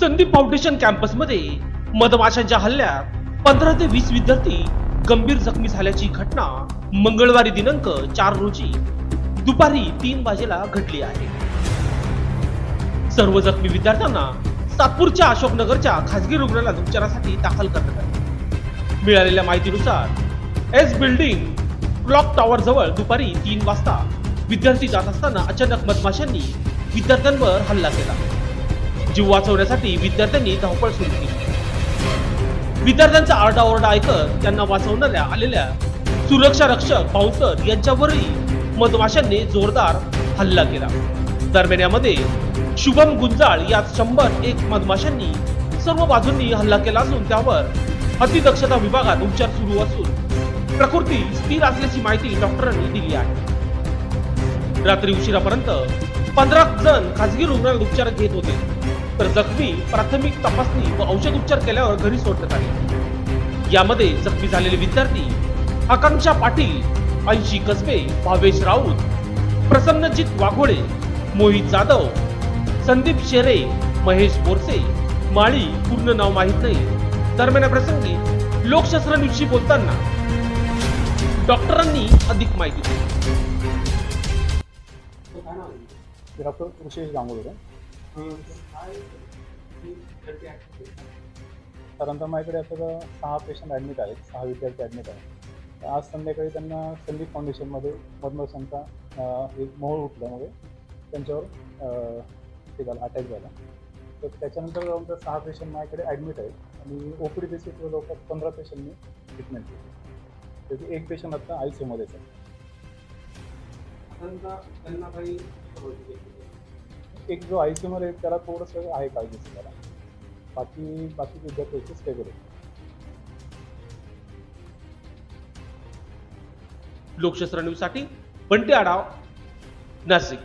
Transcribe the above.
Sandeep foundation कॅम्पसमध्ये मधमाशांच्या हल्ल्यात पंधरा ते वीस विद्यार्थी गंभीर जखमी झाल्याची घटना मंगळवारी दिनांक चार रोजी दुपारी तीन वाजेला घडली आहे. सर्व जखमी विद्यार्थ्यांना सातपूरच्या अशोकनगरच्या खासगी रुग्णालयात उपचारासाठी दाखल करण्यात आले. मिळालेल्या माहितीनुसार एस बिल्डिंग क्लॉक टॉवर जवळ दुपारी तीन वाजता विद्यार्थी जात असताना अचानक मधमाशांनी विद्यार्थ्यांवर हल्ला केला. जीव वाचवण्यासाठी विद्यार्थ्यांनी धावपळ सुरू केली. विद्यार्थ्यांचा आरडाओरडा ऐकत त्यांना वाचवणाऱ्या आलेल्या सुरक्षा रक्षक बाउन्सर यांच्यावरही मधमाशांनी जोरदार हल्ला केला. दरम्यान यामध्ये शुभम गुंजाळ या शंभर एक मधमाशांनी सर्व बाजूंनी हल्ला केला असून त्यावर अतिदक्षता विभागात उपचार सुरू असून प्रकृती स्थिर असल्याची माहिती डॉक्टरांनी दिली आहे. रात्री उशिरापर्यंत पंधरा जण खासगी रुग्णालयात उपचार घेत होते. तर जखमी प्राथमिक तपासणी व औषध उपचार केल्यावर घरी सोडण्यात आले. यामध्ये जखमी झालेले विद्यार्थी आकांक्षा पाटील ऐंशी कसबे भावेश राऊत प्रसन्नजित वाघोडे मोहित जाधव संदीप शेरे महेश बोरसे माळी पूर्ण नाव माहीत नाही. दरम्यान प्रसंगी लोकशास्त्र बोलताना डॉक्टरांनी अधिक माहिती दिली. डॉक्टर विशेष गांगोळे साधारणतः माझ्याकडे आता सहा पेशंट ॲडमिट आहेत सहा विद्यार्थी ॲडमिट आहेत. आज संध्याकाळी त्यांना संदीप फाउंडेशनमध्ये मधमाशांचा एक मोहोळ उठल्यामुळे त्यांच्यावर अं, हे झालं अटॅक झाला. तर त्याच्यानंतर जवळपास सहा पेशंट माझ्याकडे ॲडमिट आहेत आणि ओपीडी बेसिसवर जवळपास पंधरा पेशंटनी ट्रीटमेंट केली. त्याची एक पेशंट आता आय सी यूमध्येच आहे. त्यांना काही एक जो आय सीमध्ये आहे त्याला थोडंसं आहे काळजी त्याला बाकी बाकी विद्यार्थ्याचे स्टेबल आहे लोकशास्त्र न्यूजसाठी बंटी आढाव नाशिक.